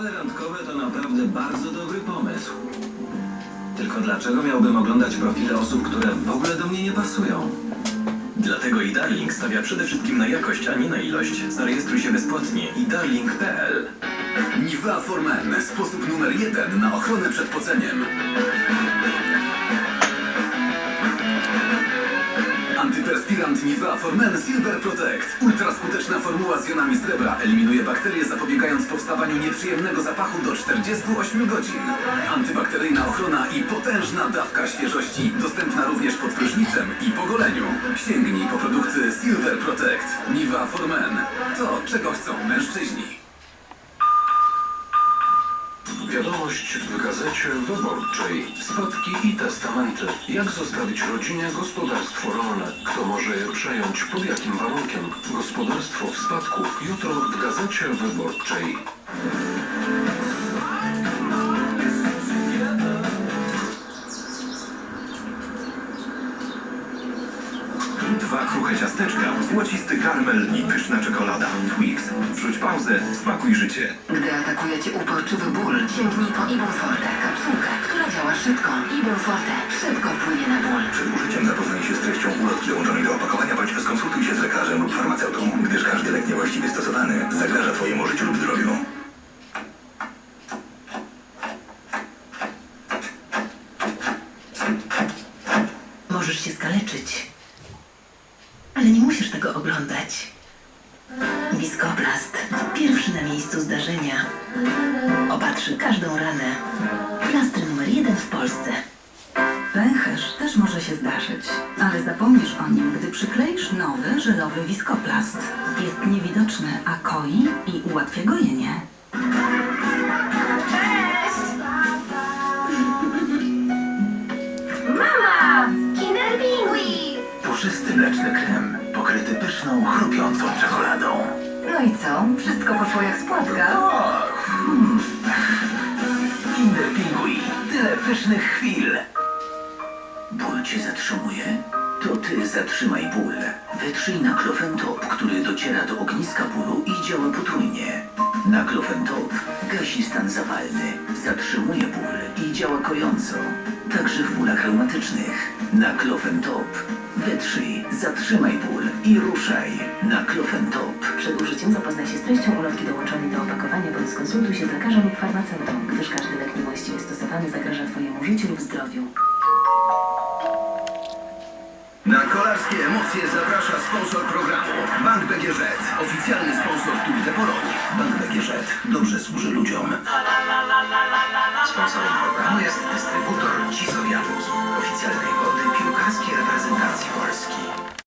Seriale randkowe to naprawdę bardzo dobry pomysł. Tylko dlaczego miałbym oglądać profile osób, które w ogóle do mnie nie pasują? Dlatego i Darling stawia przede wszystkim na jakość, a nie na ilość. Zarejestruj się bezpłatnie i darling.pl Nivea Formen. Sposób numer jeden na ochronę przed poceniem. For Men Silver Protect. Ultraskuteczna formuła z jonami srebra. Eliminuje bakterie, zapobiegając powstawaniu nieprzyjemnego zapachu do 48 godzin. Antybakteryjna ochrona i potężna dawka świeżości. Dostępna również pod prysznicem i po goleniu. Sięgnij po produkty Silver Protect. Nivea for Men. To, czego chcą mężczyźni. Wiadomość w gazecie wyborczej. Spadki i testamenty. Jak zostawić rodzinie gospodarstwo rolne? Kto może je przejąć? Pod jakim warunkiem? Gospodarstwo w spadku. Jutro w gazecie wyborczej. Dwa kruche ciasteczka, złocisty karmel i pyszna czekolada. Twix. Wrzuć pauzę, smakuj życie. Gdy atakuje cię uporczywy ból, sięgnij po Ibuforte, kapsułkę, która działa szybko. Ibuforte szybko wpłynie na ból. Przed użyciem zapoznaj się z treścią ulotki dołączonej do opakowania bądź skonsultuj się z lekarzem lub farmaceutą, gdyż każdy lek niewłaściwie stosowany zagraża Twojemu życiu lub zdrowiu. Możesz się skaleczyć. Nie musisz tego oglądać. Wiskoplast, pierwszy na miejscu zdarzenia, opatrzy każdą ranę. Plaster numer jeden w Polsce. Pęcherz też może się zdarzyć, ale zapomnisz o nim, gdy przykleisz nowy żelowy wiskoplast. Jest niewidoczny, a koi i ułatwia gojenie. Mama! Kinder Pingui! Puszysty mleczny krem, pokryty pyszną, chrupiącą czekoladą. No i co? Wszystko poszło jak z płatka. Kinder Pingui, tyle pysznych chwil. Ból cię zatrzymuje? To ty zatrzymaj ból. Wytrzyj na Top, który dociera do ogniska bólu i działa potrójnie. Na Top gasi stan zapalny, zatrzymuje ból i działa kojąco. Także w bólach reumatycznych. Na Top wytrzyj, zatrzymaj ból i ruszaj na Klofentop. Przed użyciem zapoznaj się z treścią ulotki dołączonej do opakowania bądź skonsultuj się z lekarzem lub farmaceutą, gdyż każdy lek niewłaściwie stosowany zagraża Twojemu życiu lub zdrowiu. Na kolarskie emocje zaprasza sponsor programu Bank BGZ. Oficjalny sponsor Tour de Pologne. Bank BGZ dobrze służy ludziom. Sponsorem programu jest dystrybutor Cisowiatów, oficjalnej wody piłkarskiej reprezentacji Polski.